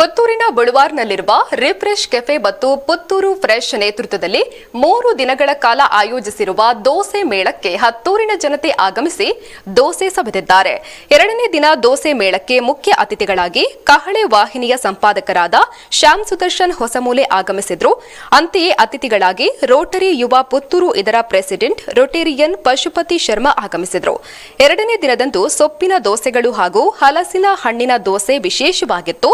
ಪುತ್ತೂರಿನ ಬುಳುವಾರ್ನಲ್ಲಿರುವ refresh cafe ಮತ್ತು Puttur fresh ನೇತೃತ್ವದಲ್ಲಿ ಮೂರು ದಿನಗಳ ಕಾಲ ಆಯೋಜಿಸಿರುವ ದೋಸೆ ಮೇಳಕ್ಕೆ ಹತ್ತೂರಿನ ಜನತೆ ಆಗಮಿಸಿ ದೋಸೆ ಸವೆದಿದ್ದಾರೆ. ಎರಡನೇ ದಿನ ದೋಸೆ ಮೇಳಕ್ಕೆ ಮುಖ್ಯ ಅತಿಥಿಗಳಾಗಿ ಕಹಳೆ ವಾಹಿನಿಯ ಸಂಪಾದಕರಾದ ಶ್ಯಾಮ್ ಸುದರ್ಶನ್ ಹೊಸಮೂಲೆ ಆಗಮಿಸಿದ್ರು. ಅಂತೆಯೇ ಅತಿಥಿಗಳಾಗಿ ರೋಟರಿ ಯುವ ಪುತ್ತೂರು ಇದರ ಪ್ರೆಸಿಡೆಂಟ್ ರೊಟೇರಿಯನ್ ಪಶುಪತಿ ಶರ್ಮಾ ಆಗಮಿಸಿದ್ರು. ಎರಡನೇ ದಿನದಂದು ಸೊಪ್ಪಿನ ದೋಸೆಗಳು ಹಾಗೂ ಹಲಸಿನ ಹಣ್ಣಿನ ದೋಸೆ ವಿಶೇಷವಾಗಿತ್ತು.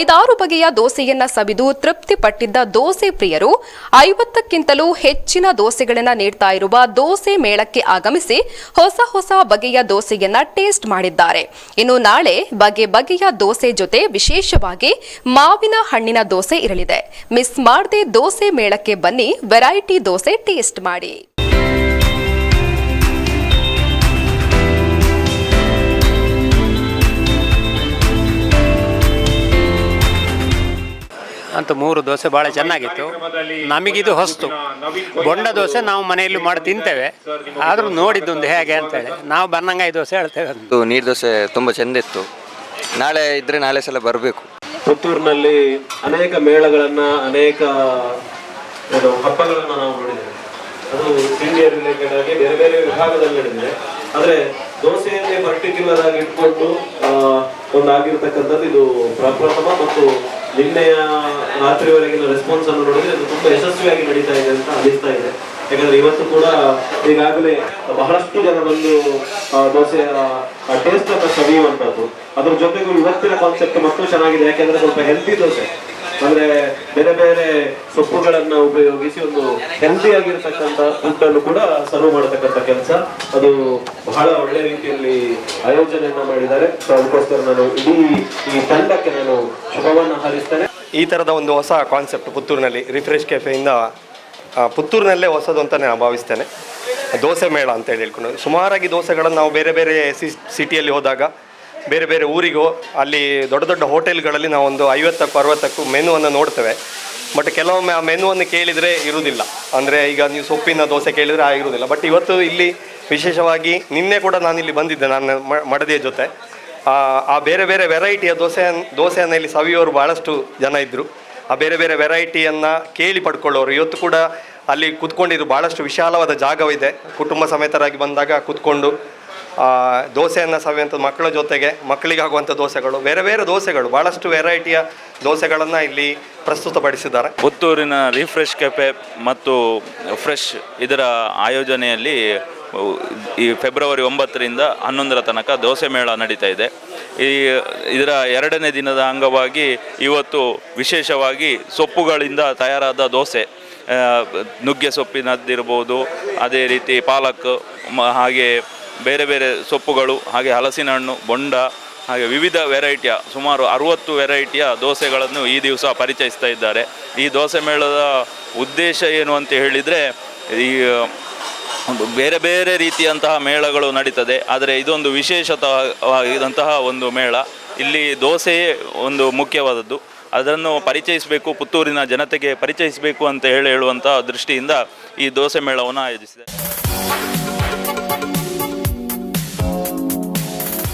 ಐದಾರು ಬಗೆಯ ದೋಸೆಯನ್ನ ಸವಿದು ತೃಪ್ತಿಪಟ್ಟಿದ್ದ ದೋಸೆ ಪ್ರಿಯರು, ಐವತ್ತಕ್ಕಿಂತಲೂ ಹೆಚ್ಚಿನ ದೋಸೆಗಳನ್ನ ನೀಡ್ತಾ ಇರುವ ದೋಸೆ ಮೇಳಕ್ಕೆ ಆಗಮಿಸಿ ಹೊಸ ಹೊಸ ಬಗೆಯ ದೋಸೆಯನ್ನ ಟೇಸ್ಟ್ ಮಾಡಿದ್ದಾರೆ. ಇನ್ನು ನಾಳೆ ಬಗೆ ಬಗೆಯ ದೋಸೆ ಜೊತೆ ವಿಶೇಷವಾಗಿ ಮಾವಿನ ಹಣ್ಣಿನ ದೋಸೆ ಇರಲಿದೆ. ಮಿಸ್ ಮಾಡದೆ ದೋಸೆ ಮೇಳಕ್ಕೆ ಬನ್ನಿ, ವೆರೈಟಿ ದೋಸೆ ಟೇಸ್ಟ್ ಮಾಡಿ. ಅಂತ ಮೂರು ದೋಸೆ ಭಾಳ ಚೆನ್ನಾಗಿತ್ತು. ನಮಗಿದು ಹೊಸ್ತು. ಬೊಂಡ ದೋಸೆ ನಾವು ಮನೆಯಲ್ಲಿ ಮಾಡಿ ತಿಂತೇವೆ. ಆದರೂ ನೋಡಿದ್ದೊಂದು ಹೇಗೆ ಅಂತೇಳಿ ನಾವು ಬನ್ನಂಗಾಯಿ ದೋಸೆ ಹೇಳ್ತೇವೆ ಅದು ನೀರು ದೋಸೆ ತುಂಬ ಚೆಂದ ಇತ್ತು. ನಾಳೆ ಇದ್ರೆ ನಾಳೆ ಸಲ ಬರಬೇಕು. ಪುತ್ತೂರಿನಲ್ಲಿ ಅನೇಕ ಮೇಳಗಳನ್ನು ಅನೇಕ ಏನು ಹಬ್ಬಗಳನ್ನ ನಾವು ನೋಡಿದ್ದೇವೆ. ಅದು ತಿಂಡಿಯ ರಿಲೇಟೆಡ್ ಆಗಿ ಬೇರೆ ಬೇರೆ ವಿಭಾಗದಲ್ಲಿ ನಡೆದಿದೆ. ಆದ್ರೆ ದೋಸೆಯನ್ನೇ ಪರ್ಟಿಕ್ಯುಲರ್ ಆಗಿ ಇಟ್ಕೊಂಡು ಆ, ಒಂದು ಆಗಿರ್ತಕ್ಕಂಥದ್ದು ಇದು ಪ್ರಪ್ರಥಮ ಮತ್ತು ನಿನ್ನೆಯ ರಾತ್ರಿವರೆಗಿನ ರೆಸ್ಪಾನ್ಸ್ ಅನ್ನು ನೋಡಿದ್ರೆ ಇದು ತುಂಬಾ ಯಶಸ್ವಿಯಾಗಿ ನಡೀತಾ ಇದೆ ಅಂತ ಅನಿಸ್ತಾ ಇದೆ. ಯಾಕಂದ್ರೆ ಇವತ್ತು ಕೂಡ ಈಗಾಗಲೇ ಬಹಳಷ್ಟು ಜನ ಬಂದು ದೋಸೆಯ ಟೇಸ್ಟ್ ಅನ್ನು ಸವಿಯುವಂತದ್ದು ಅದ್ರ ಜೊತೆಗೂ ಇವತ್ತಿನ ಕಾನ್ಸೆಪ್ಟ್ ಮತ್ತೂ ಚೆನ್ನಾಗಿದೆ. ಯಾಕಂದ್ರೆ ಸ್ವಲ್ಪ ಹೆಲ್ತಿ ದೋಸೆ. ಅಂದ್ರೆ ಬೇರೆ ಬೇರೆ ಸೊಪ್ಪುಗಳನ್ನ ಉಪಯೋಗಿಸಿ ಒಂದು ಹೆಲ್ತಿ ಆಗಿರತಕ್ಕಂತ ಫುಡ್ ಅನ್ನು ಕೂಡ ಸರ್ವ್ ಮಾಡತಕ್ಕಂತ ಕೆಲಸ. ಅದು ಬಹಳ ಒಳ್ಳೆ ರೀತಿಯಲ್ಲಿ ಆಯೋಜನೆಯನ್ನ ಮಾಡಿದ್ದಾರೆ. ಅದಕ್ಕೋಸ್ಕರ ನಾನು ಇಡೀ ಈ ತಂಡಕ್ಕೆ ನಾನು ಶುಭವನ್ನು ಹಾರಿಸ್ತೇನೆ. ಈ ತರದ ಒಂದು ಹೊಸ ಕಾನ್ಸೆಪ್ಟ್ ಪುತ್ತೂರಿನಲ್ಲಿ ರಿಫ್ರೆಶ್ ಕೆಫೆಯಿಂದ ಪುತ್ತೂರಿನಲ್ಲೇ ಹೊಸದು ಅಂತ ನಾನು ಭಾವಿಸ್ತೇನೆ. ದೋಸೆ ಮೇಳ ಅಂತ ಹೇಳಿ ಹೇಳ್ಕೊಂಡು. ಸುಮಾರಾಗಿ ದೋಸೆಗಳನ್ನು ನಾವು ಬೇರೆ ಬೇರೆ ಸಿಟಿಯಲ್ಲಿ ಹೋದಾಗ ಬೇರೆ ಬೇರೆ ಊರಿಗೂ, ಅಲ್ಲಿ ದೊಡ್ಡ ದೊಡ್ಡ ಹೋಟೆಲ್ಗಳಲ್ಲಿ ನಾವು ಒಂದು ಐವತ್ತಕ್ಕೂ ಅರವತ್ತಕ್ಕೂ ಮೆನುವನ್ನು ನೋಡ್ತೇವೆ. ಬಟ್ ಕೆಲವೊಮ್ಮೆ ಆ ಮೆನುವನ್ನು ಕೇಳಿದರೆ ಇರುವುದಿಲ್ಲ. ಅಂದರೆ ಈಗ ನೀವು ಸೊಪ್ಪಿನ ದೋಸೆ ಕೇಳಿದರೆ ಆ ಬಟ್ ಇವತ್ತು ಇಲ್ಲಿ ವಿಶೇಷವಾಗಿ ನಿನ್ನೆ ಕೂಡ ನಾನು ಇಲ್ಲಿ ಬಂದಿದ್ದೆ ನಾನು ಮ- ಮಡದಿಯ ಜೊತೆ. ಆ ಬೇರೆ ಬೇರೆ ವೆರೈಟಿಯ ದೋಸೆ ದೋಸೆಯನ್ನು ಇಲ್ಲಿ ಸವಿಯೋರು ಭಾಳಷ್ಟು ಜನ ಇದ್ದರು ಆ ಬೇರೆ ಬೇರೆ ವೆರೈಟಿಯನ್ನು ಕೇಳಿ ಪಡ್ಕೊಳ್ಳೋರು. ಇವತ್ತು ಕೂಡ ಅಲ್ಲಿ ಕುತ್ಕೊಂಡಿದ್ದು ಭಾಳಷ್ಟು ವಿಶಾಲವಾದ ಜಾಗವಿದೆ. ಕುಟುಂಬ ಸಮೇತರಾಗಿ ಬಂದಾಗ ಕುತ್ಕೊಂಡು ದೋಸೆಯನ್ನು ಸವಿಯುವಂಥ ಮಕ್ಕಳ ಜೊತೆಗೆ ಮಕ್ಕಳಿಗಾಗುವಂಥ ದೋಸೆಗಳು, ಬೇರೆ ಬೇರೆ ದೋಸೆಗಳು ಭಾಳಷ್ಟು ವೆರೈಟಿಯ ದೋಸೆಗಳನ್ನು ಇಲ್ಲಿ ಪ್ರಸ್ತುತಪಡಿಸಿದ್ದಾರೆ. ಪುತ್ತೂರಿನ ರಿಫ್ರೆಶ್ ಕೆಫೆ ಮತ್ತು ಫ್ರೆಶ್ ಇದರ ಆಯೋಜನೆಯಲ್ಲಿ ಈ ಫೆಬ್ರವರಿ ಒಂಬತ್ತರಿಂದ ಹನ್ನೊಂದರ ತನಕ ದೋಸೆ ಮೇಳ ನಡೀತಾ ಇದೆ. ಈ ಇದರ ಎರಡನೇ ದಿನದ ಅಂಗವಾಗಿ ಇವತ್ತು ವಿಶೇಷವಾಗಿ ಸೊಪ್ಪುಗಳಿಂದ ತಯಾರಾದ ದೋಸೆ ನುಗ್ಗೆ ಸೊಪ್ಪಿನದ್ದಿರ್ಬೋದು, ಅದೇ ರೀತಿ ಪಾಲಕ್ ಹಾಗೆ ಬೇರೆ ಬೇರೆ ಸೊಪ್ಪುಗಳು, ಹಾಗೆ ಹಲಸಿನ ಹಣ್ಣು ಬೊಂಡ, ಹಾಗೆ ವಿವಿಧ ವೆರೈಟಿಯ ಸುಮಾರು ಅರುವತ್ತು ವೆರೈಟಿಯ ದೋಸೆಗಳನ್ನು ಈ ದಿವಸ ಪರಿಚಯಿಸ್ತಾ ಇದ್ದಾರೆ. ಈ ದೋಸೆ ಮೇಳದ ಉದ್ದೇಶ ಏನು ಅಂತ ಹೇಳಿದರೆ, ಈ, ಒಂದು ಬೇರೆ ಬೇರೆ ರೀತಿಯಂತಹ ಮೇಳಗಳು ನಡೀತದೆ. ಆದರೆ ಇದೊಂದು ವಿಶೇಷತವಾಗಿದಂತಹ ಒಂದು ಮೇಳ. ಇಲ್ಲಿ ದೋಸೆಯೇ ಒಂದು ಮುಖ್ಯವಾದದ್ದು. ಅದನ್ನು ಪರಿಚಯಿಸಬೇಕು, ಪುತ್ತೂರಿನ ಜನತೆಗೆ ಪರಿಚಯಿಸಬೇಕು ಅಂತ ಹೇಳಿ ಹೇಳುವಂತಹ ದೃಷ್ಟಿಯಿಂದ ಈ ದೋಸೆ ಮೇಳವನ್ನು ಆಯೋಜಿಸಿದೆ.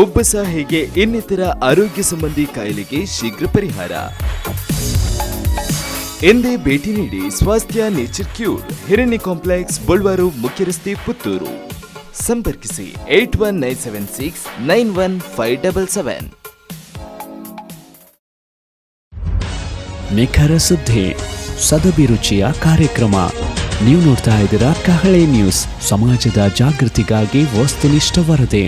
ಉಬ್ಬಸ ಹೇಗೆ ಇನ್ನಿತರ ಆರೋಗ್ಯ ಸಂಬಂಧಿ ಕಾಯಿಲೆಗೆ ಶೀಘ್ರ ಪರಿಹಾರ. ಎಂದೇ ಭೇಟಿ ನೀಡಿ Swasthya nature cure Hiranya complex, Bolwar ಮುಖ್ಯ ರಸ್ತೆ ಪುತ್ತೂರು. ಸಂಪರ್ಕಿಸಿ eight one nine seven six nine one five double seven. ನಿಖರ ಸುದ್ದಿ ಸದಭಿರುಚಿಯ ಕಾರ್ಯಕ್ರಮ. ನೀವು ನೋಡ್ತಾ ಇದ್ದೀರಾ ಕಹಳೆ ನ್ಯೂಸ್, ಸಮಾಜದ ಜಾಗೃತಿಗಾಗಿ ವಸ್ತುನಿಷ್ಠ ವರದಿ.